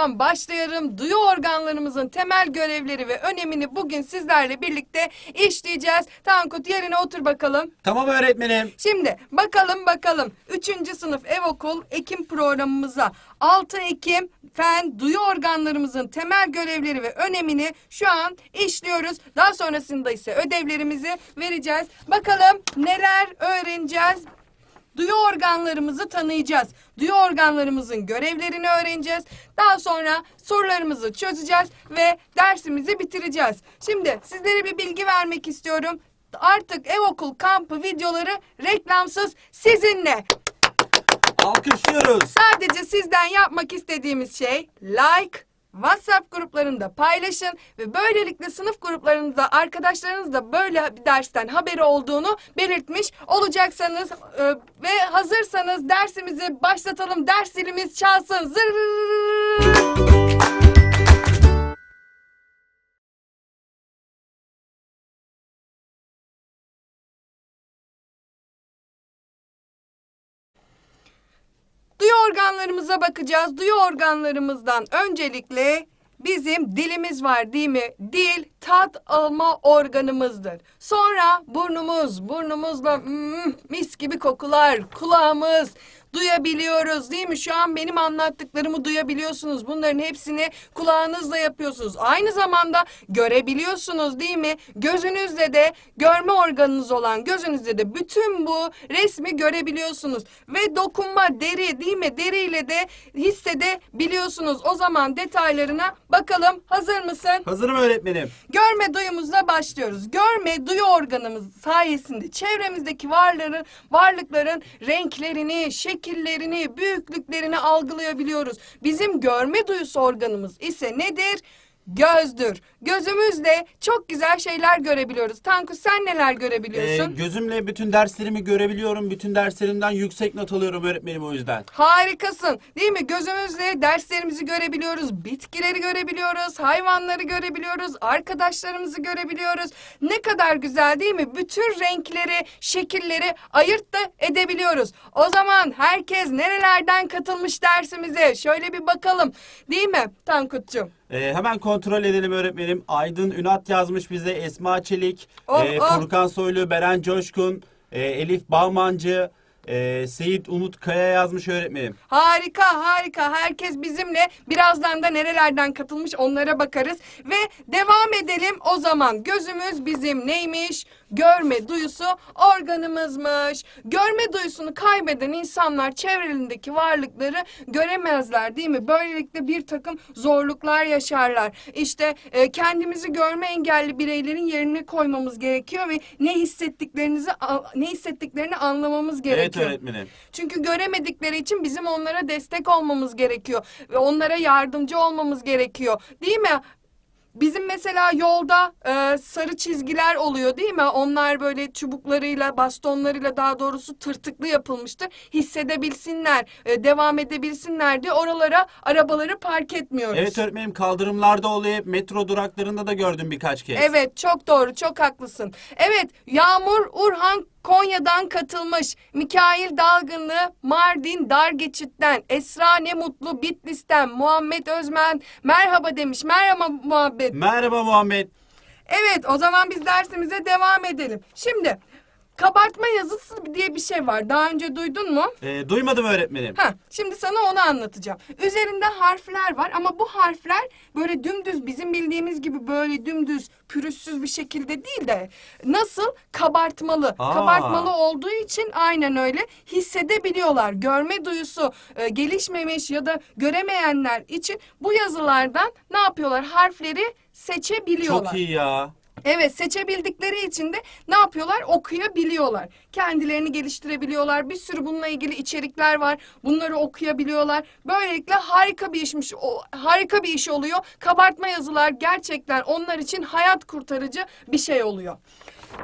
an başlıyorum. Duyu organlarımızın temel görevleri ve önemini bugün sizlerle birlikte işleyeceğiz. Tankut yerine otur bakalım. Tamam öğretmenim. Şimdi bakalım bakalım 3. sınıf ev okul Ekim programımıza 6 Ekim fen duyu organlarımızın temel görevleri ve önemini şu an işliyoruz. Daha sonrasında ise ödevlerimizi vereceğiz. Bakalım neler öğreneceğiz? Duyu organlarımızı tanıyacağız. Duyu organlarımızın görevlerini öğreneceğiz. Daha sonra sorularımızı çözeceğiz ve dersimizi bitireceğiz. Şimdi sizlere bir bilgi vermek istiyorum. Artık ev okul kampı videoları reklamsız sizinle. Alkışlıyoruz. Sadece sizden yapmak istediğimiz şey like, WhatsApp gruplarında paylaşın ve böylelikle sınıf gruplarınızda arkadaşlarınızla böyle bir dersten haberi olduğunu belirtmiş olacaksanız e, ve hazırsanız dersimizi başlatalım. Ders zilimiz çalsın. Zırrrr. Organlarımıza bakacağız. Duyu organlarımızdan öncelikle bizim dilimiz var değil mi? Dil tat alma organımızdır. Sonra burnumuz, burnumuzla mm, mis gibi kokular, kulağımız duyabiliyoruz değil mi? Şu an benim anlattıklarımı duyabiliyorsunuz. Bunların hepsini kulağınızla yapıyorsunuz. Aynı zamanda görebiliyorsunuz değil mi? Gözünüzle de görme organınız olan gözünüzle de bütün bu resmi görebiliyorsunuz. Ve dokunma deri değil mi? Deriyle de hissedebiliyorsunuz. O zaman detaylarına bakalım. Hazır mısın? Hazırım öğretmenim. Görme duyumuzla başlıyoruz. Görme duyu organımız sayesinde çevremizdeki varların, varlıkların renklerini, şekillerini, büyüklüklerini algılayabiliyoruz. Bizim görme duyusu organımız ise nedir? Gözdür. Gözümüzle çok güzel şeyler görebiliyoruz. Tanku sen neler Ee, görebiliyorsun? gözümle bütün derslerimi görebiliyorum. Bütün derslerimden yüksek not alıyorum öğretmenim o yüzden. Harikasın. Değil mi? Gözümüzle derslerimizi görebiliyoruz. Bitkileri görebiliyoruz. Hayvanları görebiliyoruz. Arkadaşlarımızı görebiliyoruz. Ne kadar güzel değil mi? Bütün renkleri, şekilleri ayırt da edebiliyoruz. O zaman herkes nerelerden katılmış dersimize? Şöyle bir bakalım. Değil mi Tankut'cum? Ee, hemen kontrol edelim öğretmenim. Aydın Ünat yazmış bize. Esma Çelik, Oh, e, oh. Furkan Soylu, Beren Coşkun, e, Elif Bağmancı, e, Seyit Umut Kaya yazmış öğretmenim. Harika harika herkes bizimle birazdan da nerelerden katılmış onlara bakarız ve devam edelim o zaman gözümüz bizim neymiş görme duyusu organımızmış görme duyusunu kaybeden insanlar çevrelerindeki varlıkları göremezler değil mi böylelikle bir takım zorluklar yaşarlar işte e, kendimizi görme engelli bireylerin yerine koymamız gerekiyor ve ne hissettiklerinizi ne hissettiklerini anlamamız gerekiyor. Evet öğretmenim. Çünkü göremedikleri için bizim onlara destek olmamız gerekiyor ve onlara yardımcı olmamız gerekiyor. Değil mi? Bizim mesela yolda e, sarı çizgiler oluyor değil mi? Onlar böyle çubuklarıyla, bastonlarıyla daha doğrusu tırtıklı yapılmıştır. Hissedebilsinler, e, devam edebilsinler diye oralara arabaları park etmiyoruz. Evet öğretmenim kaldırımlarda oluyor. Hep metro duraklarında da gördüm birkaç kez. Evet çok doğru çok haklısın. Evet Yağmur Urhan Konya'dan katılmış. Mikail Dalgınlı Mardin Dargeçit'ten. Esra Ne Mutlu Bitlis'ten. Muhammed Özmen merhaba demiş. Merhaba Muhammed. Merhaba Muhammed. Evet o zaman biz dersimize devam edelim. Şimdi kabartma yazısı diye bir şey var. Daha önce duydun mu? Ee, duymadım öğretmenim. Ha, şimdi sana onu anlatacağım. Üzerinde harfler var ama bu harfler böyle dümdüz bizim bildiğimiz gibi böyle dümdüz pürüzsüz bir şekilde değil de nasıl kabartmalı. Aa. Kabartmalı olduğu için aynen öyle hissedebiliyorlar. Görme duyusu e, gelişmemiş ya da göremeyenler için bu yazılardan ne yapıyorlar? Harfleri seçebiliyorlar. Çok iyi ya. Evet seçebildikleri için de ne yapıyorlar? Okuyabiliyorlar. Kendilerini geliştirebiliyorlar. Bir sürü bununla ilgili içerikler var. Bunları okuyabiliyorlar. Böylelikle harika bir işmiş. O, harika bir iş oluyor. Kabartma yazılar gerçekten onlar için hayat kurtarıcı bir şey oluyor.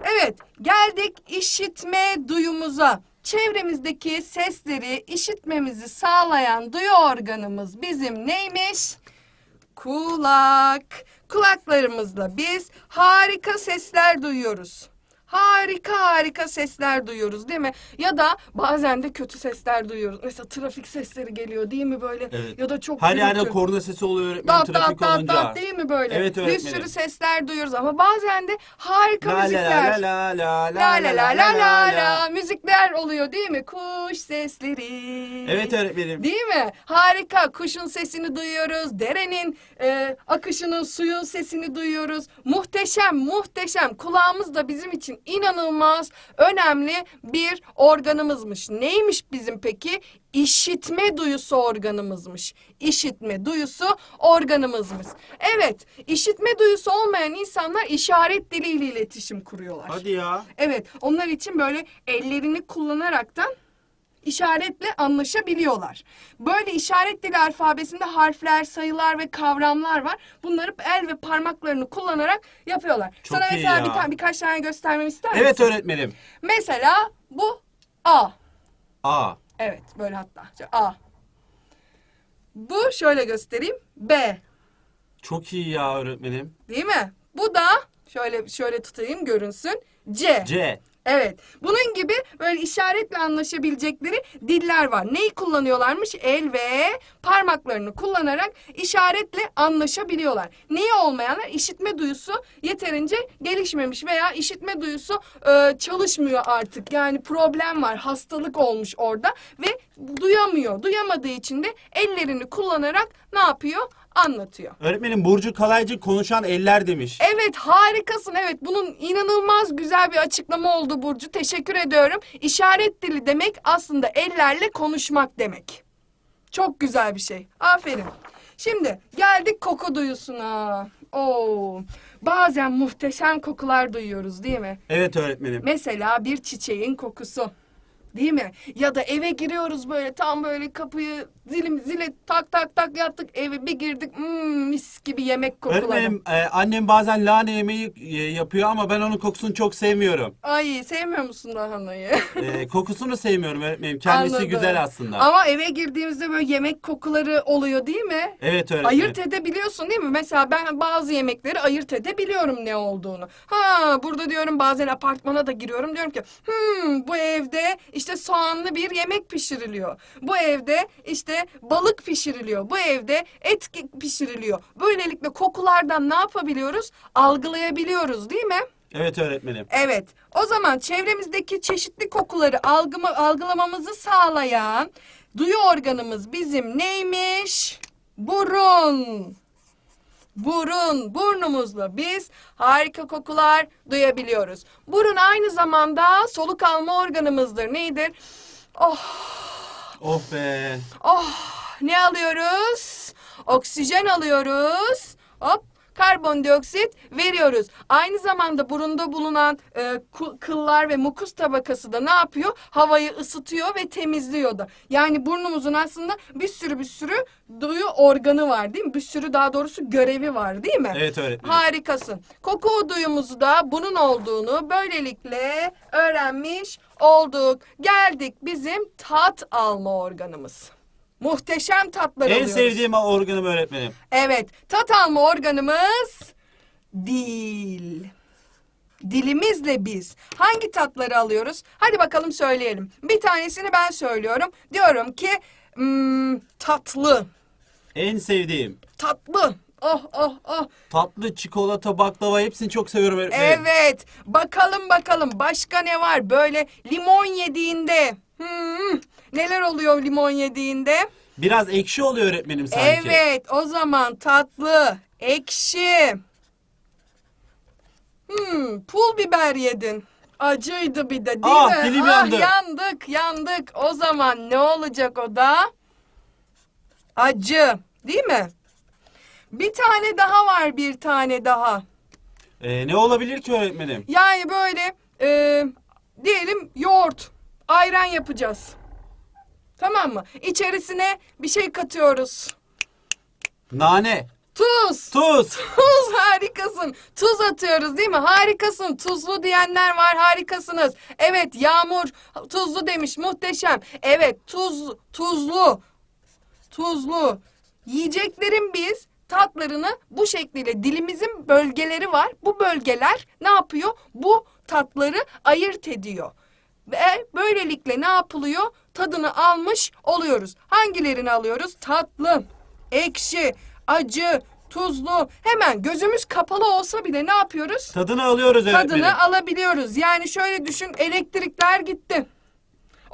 Evet geldik işitme duyumuza. Çevremizdeki sesleri işitmemizi sağlayan duyu organımız bizim neymiş? Kulak. Kulaklarımızla biz harika sesler duyuyoruz. Harika harika sesler duyuyoruz değil mi? Ya da bazen de kötü sesler duyuyoruz. Mesela trafik sesleri geliyor değil mi böyle? Evet. Ya da çok Her yerde gürültü. korna sesi oluyor öğretmenim Dat dat trafik dat olunca. dat değil mi böyle? Evet Bir öğretmenim. sürü sesler duyuyoruz ama bazen de harika La la müzikler. la la la La la la la la la müzikler oluyor değil mi? Kuş sesleri. Evet öğretmenim. Değil mi? Harika. Kuşun sesini duyuyoruz. Derenin e, akışının, suyun sesini duyuyoruz. Muhteşem, muhteşem. Kulağımız da bizim için inanılmaz önemli bir organımızmış. Neymiş bizim peki? İşitme duyusu organımızmış. İşitme duyusu organımızmış. Evet, işitme duyusu olmayan insanlar işaret diliyle iletişim kuruyorlar. Hadi ya. Evet, onlar için böyle ellerini kullanaraktan işaretle anlaşabiliyorlar. Böyle işaret dili alfabesinde harfler, sayılar ve kavramlar var. Bunları el ve parmaklarını kullanarak yapıyorlar. Çok Sana iyi mesela ya. bir tane birkaç tane göstermemi ister misin? Evet öğretmenim. Mesela bu A. A. Evet, böyle hatta. Şöyle A. Bu şöyle göstereyim. B. Çok iyi ya öğretmenim. Değil mi? Bu da şöyle şöyle tutayım görünsün. C. C. Evet. Bunun gibi böyle işaretle anlaşabilecekleri diller var. Neyi kullanıyorlarmış? El ve parmaklarını kullanarak işaretle anlaşabiliyorlar. Neyi olmayanlar? İşitme duyusu yeterince gelişmemiş veya işitme duyusu e, çalışmıyor artık. Yani problem var, hastalık olmuş orada ve duyamıyor. Duyamadığı için de ellerini kullanarak ne yapıyor? Anlatıyor. Öğretmenim Burcu Kalaycı konuşan eller demiş. Evet harikasın. Evet bunun inanılmaz güzel bir açıklama oldu Burcu. Teşekkür ediyorum. İşaret dili demek aslında ellerle konuşmak demek. Çok güzel bir şey. Aferin. Şimdi geldik koku duyusuna. Oo. Bazen muhteşem kokular duyuyoruz değil mi? Evet öğretmenim. Mesela bir çiçeğin kokusu. Değil mi? Ya da eve giriyoruz böyle tam böyle kapıyı zilim zile tak tak tak yaptık eve bir girdik hmm, mis gibi yemek kokuları. Öğretmenim e, annem bazen lahana yemeği e, yapıyor ama ben onun kokusunu çok sevmiyorum. Ay sevmiyor musun lahanayı? E, kokusunu sevmiyorum öğretmenim. Kendisi Anladım. güzel aslında. Ama eve girdiğimizde böyle yemek kokuları oluyor değil mi? Evet öğretmenim. Ayırt edebiliyorsun değil mi? Mesela ben bazı yemekleri ayırt edebiliyorum ne olduğunu. Ha burada diyorum bazen apartmana da giriyorum diyorum ki hmm, bu evde işte soğanlı bir yemek pişiriliyor. Bu evde işte balık pişiriliyor. Bu evde et pişiriliyor. Böylelikle kokulardan ne yapabiliyoruz? Algılayabiliyoruz değil mi? Evet öğretmenim. Evet. O zaman çevremizdeki çeşitli kokuları algıma, algılamamızı sağlayan duyu organımız bizim neymiş? Burun. Burun, burnumuzla biz harika kokular duyabiliyoruz. Burun aynı zamanda soluk alma organımızdır. Neydir? Oh, Oh be. oh. Ne alıyoruz? Oksijen alıyoruz. Hop. Karbondioksit veriyoruz. Aynı zamanda burunda bulunan e, kıllar ve mukus tabakası da ne yapıyor? Havayı ısıtıyor ve temizliyor da. Yani burnumuzun aslında bir sürü bir sürü duyu organı var değil mi? Bir sürü daha doğrusu görevi var değil mi? Evet öğretmenim. Harikasın. Koku duyumuzu da bunun olduğunu böylelikle öğrenmiş olduk. Geldik bizim tat alma organımız. Muhteşem tatlar En alıyoruz. sevdiğim organım öğretmenim. Evet, tat alma organımız dil. Dilimizle biz hangi tatları alıyoruz? Hadi bakalım söyleyelim. Bir tanesini ben söylüyorum. Diyorum ki hmm, tatlı. En sevdiğim. Tatlı. Oh oh oh. Tatlı, çikolata, baklava hepsini çok seviyorum öğretmenim. Evet. Bakalım bakalım başka ne var? Böyle limon yediğinde. Hmm, neler oluyor limon yediğinde? Biraz ekşi oluyor öğretmenim sanki. Evet, o zaman tatlı, ekşi. Hmm, pul biber yedin. Acıydı bir de değil Ah, mi? dilim yandı. yandık, yandık. O zaman ne olacak o da? Acı, değil mi? Bir tane daha var, bir tane daha. Ee, ne olabilir ki öğretmenim? Yani böyle e, diyelim yoğurt, ayran yapacağız. Tamam mı? İçerisine bir şey katıyoruz. Nane, Tuz. tuz. Tuz harikasın. Tuz atıyoruz değil mi? Harikasın. Tuzlu diyenler var. Harikasınız. Evet Yağmur tuzlu demiş. Muhteşem. Evet tuz tuzlu. Tuzlu. Yiyeceklerin biz tatlarını bu şekliyle dilimizin bölgeleri var. Bu bölgeler ne yapıyor? Bu tatları ayırt ediyor. Ve böylelikle ne yapılıyor? Tadını almış oluyoruz. Hangilerini alıyoruz? Tatlı, ekşi, acı, tuzlu. Hemen gözümüz kapalı olsa bile ne yapıyoruz? Tadını alıyoruz öğretmenim. Tadını alabiliyoruz. Yani şöyle düşün elektrikler gitti.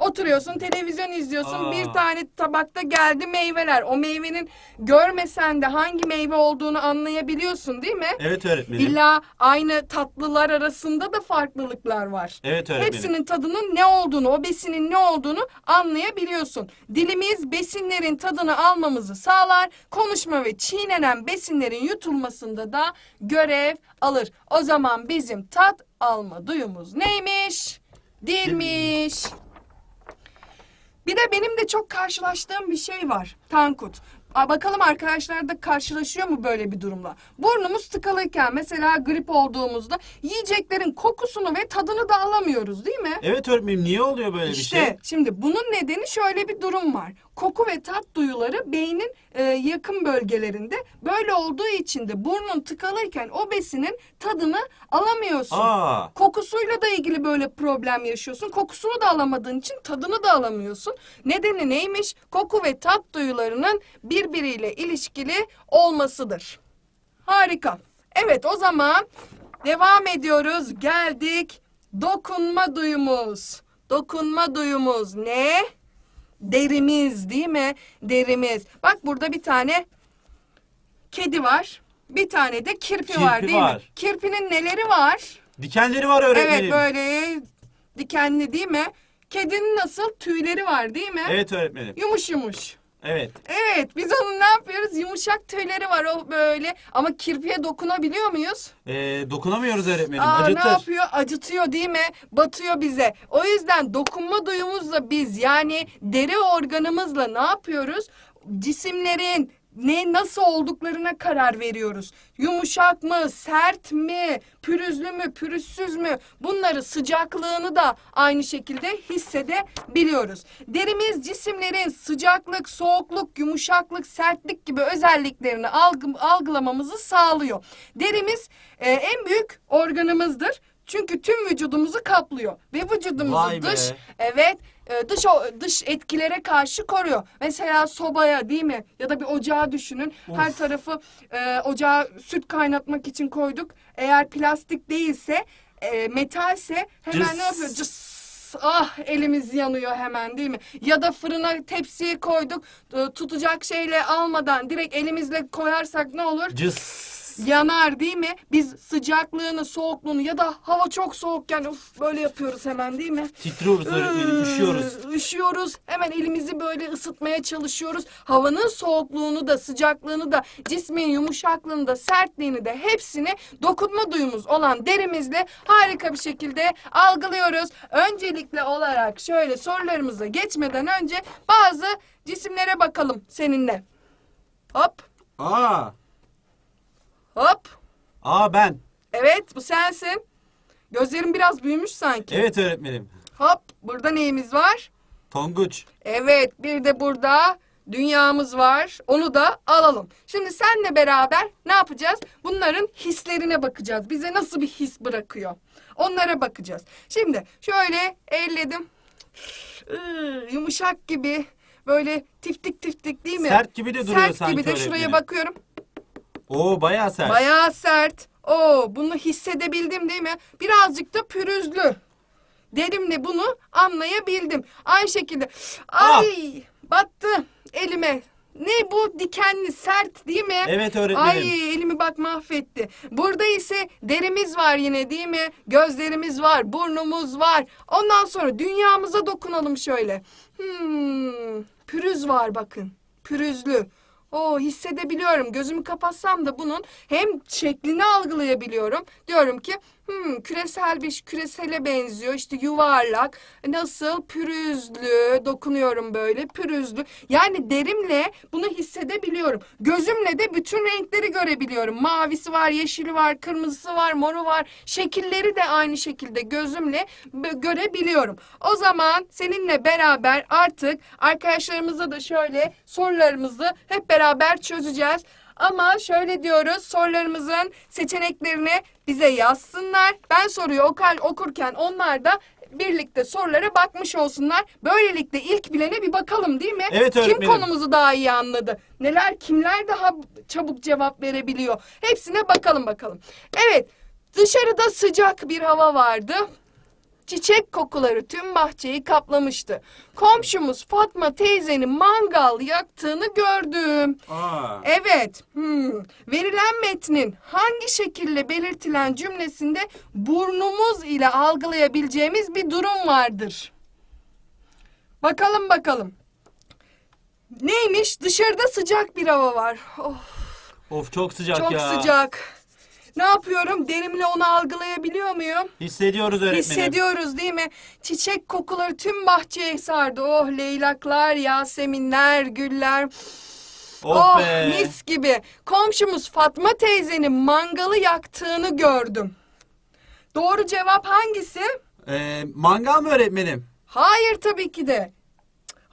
Oturuyorsun televizyon izliyorsun Aa. bir tane tabakta geldi meyveler. O meyvenin görmesen de hangi meyve olduğunu anlayabiliyorsun değil mi? Evet öğretmenim. İlla aynı tatlılar arasında da farklılıklar var. Evet öğretmenim. Hepsinin tadının ne olduğunu, o besinin ne olduğunu anlayabiliyorsun. Dilimiz besinlerin tadını almamızı sağlar. Konuşma ve çiğnenen besinlerin yutulmasında da görev alır. O zaman bizim tat alma duyumuz neymiş? Dilmiş. Bir de benim de çok karşılaştığım bir şey var Tankut. Aa, bakalım arkadaşlar da karşılaşıyor mu böyle bir durumla? Burnumuz tıkalıyken mesela grip olduğumuzda yiyeceklerin kokusunu ve tadını da alamıyoruz değil mi? Evet öğretmenim niye oluyor böyle İşte bir şey? şimdi bunun nedeni şöyle bir durum var. Koku ve tat duyuları beynin e, yakın bölgelerinde. Böyle olduğu için de burnun tıkalıyken o besinin tadını alamıyorsun. Aa. Kokusuyla da ilgili böyle problem yaşıyorsun. Kokusunu da alamadığın için tadını da alamıyorsun. Nedeni neymiş? Koku ve tat duyularının birbiriyle ilişkili olmasıdır. Harika. Evet o zaman devam ediyoruz. Geldik dokunma duyumuz. Dokunma duyumuz ne? Derimiz değil mi? Derimiz. Bak burada bir tane kedi var. Bir tane de kirpi, Kirpi var değil mi? var. Kirpinin neleri var? Dikenleri var öğretmenim. Evet böyle dikenli değil mi? Kedinin nasıl tüyleri var değil mi? Evet öğretmenim. Yumuş yumuş. Evet. Evet biz onun ne yapıyoruz? Yumuşak tüyleri var o böyle. Ama kirpiye dokunabiliyor muyuz? Ee, dokunamıyoruz öğretmenim. Aa, Acıtır. ne yapıyor? Acıtıyor değil mi? Batıyor bize. O yüzden dokunma duyumuzla biz yani deri organımızla ne yapıyoruz? Cisimlerin ne nasıl olduklarına karar veriyoruz. Yumuşak mı, sert mi, pürüzlü mü, pürüzsüz mü? Bunları sıcaklığını da aynı şekilde hissedebiliyoruz. Derimiz cisimlerin sıcaklık, soğukluk, yumuşaklık, sertlik gibi özelliklerini algı, algılamamızı sağlıyor. Derimiz e, en büyük organımızdır. Çünkü tüm vücudumuzu kaplıyor ve vücudumuzu Vay be. dış evet e, dış o- dış etkilere karşı koruyor. Mesela sobaya değil mi? Ya da bir ocağı düşünün. Her tarafı e, ocağa süt kaynatmak için koyduk. Eğer plastik değilse, e, metalse hemen Cıs. ne yapıyor? Cıs. Ah elimiz yanıyor hemen değil mi? Ya da fırına tepsiyi koyduk. e, tutacak şeyle almadan direkt elimizle koyarsak ne olur? Cıs. Yanar değil mi? Biz sıcaklığını, soğukluğunu ya da hava çok soğukken uf, böyle yapıyoruz hemen değil mi? Titriyoruz öğretmenim. Üşüyoruz. Üşüyoruz. Hemen elimizi böyle ısıtmaya çalışıyoruz. Havanın soğukluğunu da, sıcaklığını da, cismin yumuşaklığını da, sertliğini de hepsini dokunma duyumuz olan derimizle harika bir şekilde algılıyoruz. Öncelikle olarak şöyle sorularımıza geçmeden önce bazı cisimlere bakalım seninle. Hop, Aa. Hop. Aa ben. Evet bu sensin. Gözlerin biraz büyümüş sanki. Evet öğretmenim. Hop burada neyimiz var? Tonguç. Evet bir de burada dünyamız var. Onu da alalım. Şimdi senle beraber ne yapacağız? Bunların hislerine bakacağız. Bize nasıl bir his bırakıyor? Onlara bakacağız. Şimdi şöyle elledim. Iı, yumuşak gibi böyle tiftik tiftik değil mi? Sert gibi de duruyor Sert sanki gibi de şuraya öğretmenim. bakıyorum. Oo bayağı sert. Bayağı sert. Oo, bunu hissedebildim değil mi? Birazcık da pürüzlü. Derimle bunu anlayabildim. Aynı şekilde. Ay, battı elime. Ne bu dikenli sert değil mi? Evet öğretmenim. Ay elimi bak mahvetti. Burada ise derimiz var yine değil mi? Gözlerimiz var, burnumuz var. Ondan sonra dünyamıza dokunalım şöyle. Hmm, pürüz var bakın. Pürüzlü. O hissedebiliyorum. Gözümü kapatsam da bunun hem şeklini algılayabiliyorum. Diyorum ki hmm, küresel bir küresele benziyor. İşte yuvarlak. Nasıl pürüzlü dokunuyorum böyle pürüzlü. Yani derimle bunu hissedebiliyorum. Gözümle de bütün renkleri görebiliyorum. Mavisi var, yeşili var, kırmızısı var, moru var. Şekilleri de aynı şekilde gözümle görebiliyorum. O zaman seninle beraber artık arkadaşlarımıza da şöyle sorularımızı hep beraber çözeceğiz. Ama şöyle diyoruz sorularımızın seçeneklerini bize yazsınlar. Ben soruyu okar, okurken onlar da birlikte sorulara bakmış olsunlar. Böylelikle ilk bilene bir bakalım değil mi? Evet Kim öğretmenim. konumuzu daha iyi anladı? Neler kimler daha çabuk cevap verebiliyor? Hepsine bakalım bakalım. Evet dışarıda sıcak bir hava vardı. Çiçek kokuları tüm bahçeyi kaplamıştı. Komşumuz Fatma teyzenin mangal yaktığını gördüm. Aa. Evet. hmm. Verilen metnin hangi şekilde belirtilen cümlesinde burnumuz ile algılayabileceğimiz bir durum vardır? Bakalım bakalım. Neymiş? Dışarıda sıcak bir hava var. Oh, Of çok sıcak çok ya. sıcak. Ne yapıyorum? Derimle onu algılayabiliyor muyum? Hissediyoruz öğretmenim. Hissediyoruz değil mi? Çiçek kokuları tüm bahçeye sardı. Oh leylaklar, yaseminler, güller. Oh, be. mis gibi. Komşumuz Fatma teyzenin mangalı yaktığını gördüm. Doğru cevap hangisi? Ee, mangal mı öğretmenim? Hayır tabii ki de.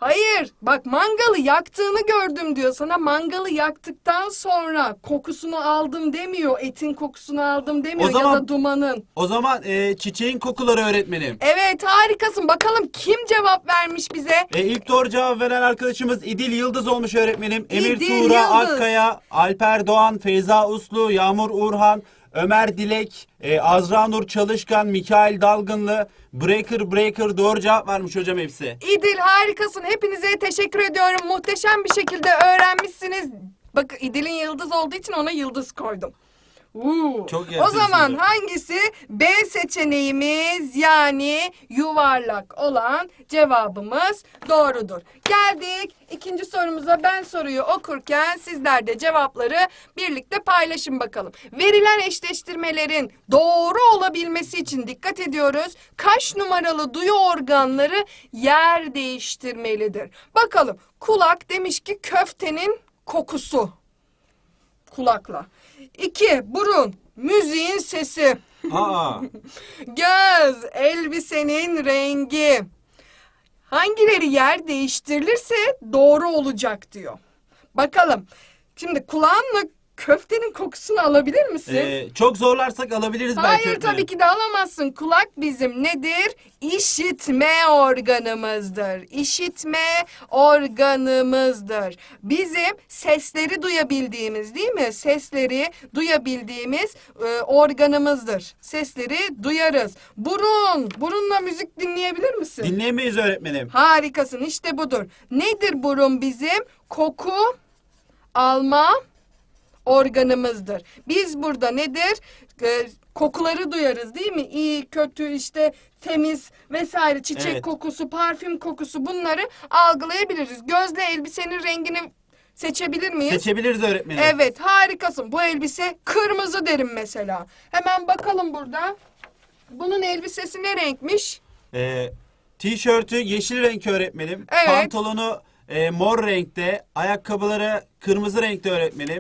Hayır. Bak mangalı yaktığını gördüm diyor sana. Mangalı yaktıktan sonra kokusunu aldım demiyor. Etin kokusunu aldım demiyor O zaman- ya da dumanın. O zaman e, çiçeğin kokuları öğretmenim. Evet harikasın. Bakalım kim cevap vermiş bize? E, ilk doğru cevap veren arkadaşımız İdil Yıldız olmuş öğretmenim. Emir İdil Tuğra Yıldız. Akkaya, Alper Doğan, Feyza Uslu, Yağmur Urhan, Ömer Dilek, e, Azra Nur Çalışkan, Mikail Dalgınlı, Breaker Breaker doğru cevap vermiş hocam hepsi. İdil harikasın. Hepinize teşekkür ediyorum. Muhteşem bir şekilde öğrenmişsiniz. Bak İdil'in yıldız olduğu için ona yıldız koydum. Uuu. Çok o zaman hangisi B seçeneğimiz yani yuvarlak olan cevabımız doğrudur. Geldik ikinci sorumuza ben soruyu okurken sizler de cevapları birlikte paylaşın bakalım. Verilen eşleştirmelerin doğru olabilmesi için dikkat ediyoruz. Kaç numaralı duyu organları yer değiştirmelidir? Bakalım kulak demiş ki köftenin kokusu kulakla. İki, burun, müziğin sesi. Aa, Göz, elbisenin rengi. Hangileri yer değiştirilirse doğru olacak diyor. Bakalım. Şimdi kulağınla köftenin kokusunu alabilir misin? e, çok zorlarsak alabiliriz belki Hayır tabii ki de alamazsın. Kulak bizim nedir? İşitme organımızdır. İşitme organımızdır. Bizim sesleri duyabildiğimiz değil mi? Sesleri duyabildiğimiz e, organımızdır. Sesleri duyarız. Burun. Burunla müzik dinleyebilir misin? Dinleyemeyiz öğretmenim. Harikasın işte budur. Nedir burun bizim? Koku alma organımızdır. Biz burada nedir? Ee, kokuları duyarız değil mi? İyi, kötü, işte temiz vesaire çiçek Evet. kokusu, parfüm kokusu bunları algılayabiliriz. Gözle elbisenin rengini seçebilir miyiz? Seçebiliriz öğretmenim. Evet harikasın. Bu elbise kırmızı derim mesela. Hemen bakalım burada. Bunun elbisesi ne renkmiş? E, tişörtü yeşil renk öğretmenim. Evet. Pantolonu e, mor renkte. Ayakkabıları kırmızı renkte öğretmenim.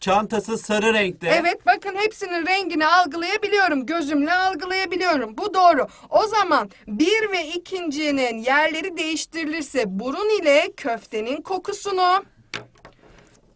Çantası sarı renkte. Evet bakın hepsinin rengini algılayabiliyorum. Gözümle algılayabiliyorum. Bu doğru. O zaman bir ve ikincinin yerleri değiştirilirse burun ile köftenin kokusunu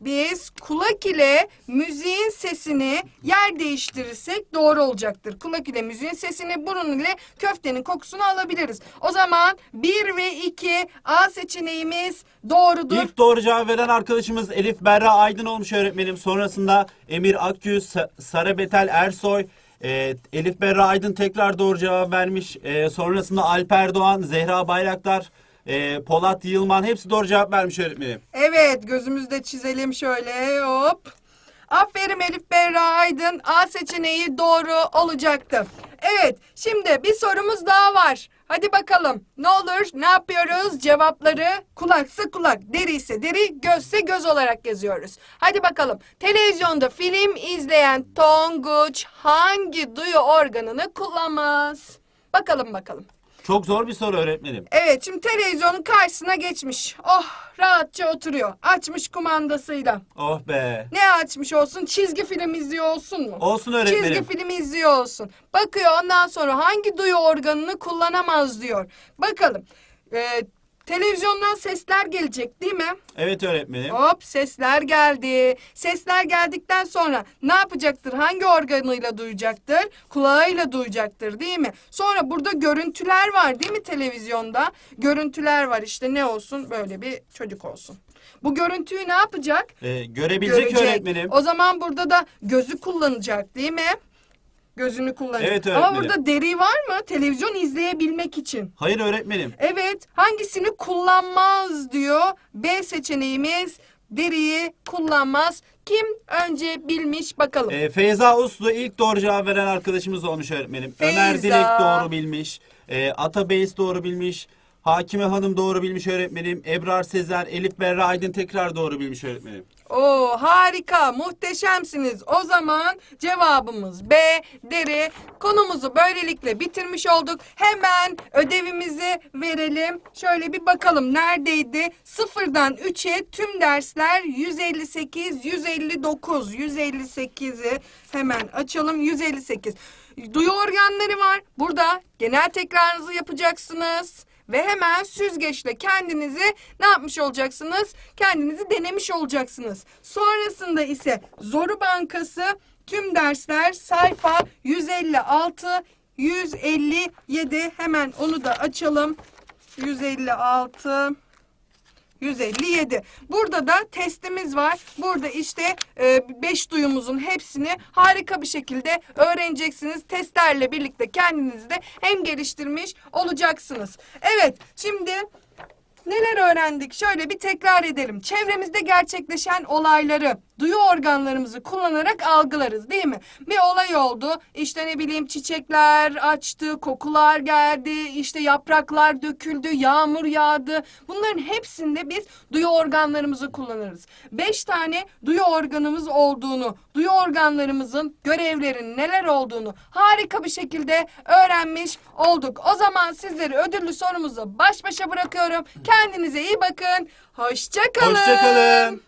biz kulak ile müziğin sesini yer değiştirirsek doğru olacaktır. Kulak ile müziğin sesini, burun ile köftenin kokusunu alabiliriz. O zaman 1 ve 2 A seçeneğimiz doğrudur. İlk doğru cevap veren arkadaşımız Elif Berra Aydın olmuş öğretmenim. Sonrasında Emir Akgül, Sa- Sara Betel Ersoy, e, Elif Berra Aydın tekrar doğru cevap vermiş. E, sonrasında Alper Doğan, Zehra Bayraktar, e, Polat Yılman hepsi doğru cevap vermiş öğretmenim. Evet gözümüzde çizelim şöyle hop. Aferin Elif Berra Aydın. A seçeneği doğru olacaktı. Evet şimdi bir sorumuz daha var. Hadi bakalım ne olur ne yapıyoruz cevapları kulaksa kulak deri ise deri gözse göz olarak yazıyoruz. Hadi bakalım televizyonda film izleyen Tonguç hangi duyu organını kullanmaz? Bakalım bakalım. Çok zor bir soru öğretmenim. Evet şimdi televizyonun karşısına geçmiş. Oh rahatça oturuyor. Açmış kumandasıyla. Oh be. Ne açmış olsun? Çizgi film izliyor olsun mu? Olsun öğretmenim. Çizgi film izliyor olsun. Bakıyor ondan sonra hangi duyu organını kullanamaz diyor. Bakalım. Ee, televizyondan sesler gelecek değil mi? Evet öğretmenim. Hop sesler geldi. Sesler geldikten sonra ne yapacaktır? Hangi organıyla duyacaktır? Kulağıyla duyacaktır değil mi? Sonra burada görüntüler var değil mi televizyonda? Görüntüler var işte ne olsun? Böyle bir çocuk olsun. Bu görüntüyü ne yapacak? Ee, görebilecek Görecek. öğretmenim. O zaman burada da gözü kullanacak değil mi? Gözünü kullanacak. Evet Ama öğretmenim. burada deri var mı? Televizyon izleyebilmek için. Hayır öğretmenim. Evet, hangisini kullanmaz diyor. B seçeneğimiz deriyi kullanmaz. Kim önce bilmiş bakalım. Ee, Feyza Uslu ilk doğru cevap veren arkadaşımız olmuş öğretmenim. Ömer Feyza. Dilek doğru bilmiş. Ee, Ata Beys doğru bilmiş. Hakime Hanım doğru bilmiş öğretmenim. Ebrar Sezer, Elif Berra Aydın tekrar doğru bilmiş öğretmenim. Oo harika, muhteşemsiniz. O zaman cevabımız B, deri. Konumuzu böylelikle bitirmiş olduk. Hemen ödevimizi verelim. Şöyle bir bakalım neredeydi? Sıfırdan 3'e tüm dersler 158, 159, 158'i hemen açalım. 158. Duyu organları var. Burada genel tekrarınızı yapacaksınız. Ve hemen süzgeçle kendinizi ne yapmış olacaksınız? Kendinizi denemiş olacaksınız. Sonrasında ise Zoru Bankası tüm dersler sayfa 156 157 hemen onu da açalım. 156 157. Burada da testimiz var. Burada işte 5 duyumuzun hepsini harika bir şekilde öğreneceksiniz. Testlerle birlikte kendinizi de hem geliştirmiş olacaksınız. Evet, şimdi neler öğrendik? Şöyle bir tekrar edelim. Çevremizde gerçekleşen olayları duyu organlarımızı kullanarak algılarız değil mi? Bir olay oldu. İşte ne bileyim çiçekler açtı, kokular geldi, işte yapraklar döküldü, yağmur yağdı. Bunların hepsinde biz duyu organlarımızı kullanırız. Beş tane duyu organımız olduğunu, duyu organlarımızın görevlerinin neler olduğunu harika bir şekilde öğrenmiş olduk. O zaman sizleri ödüllü sorumuza baş başa bırakıyorum. Kendinize iyi bakın. Hoşça kalın. Hoşçakalın.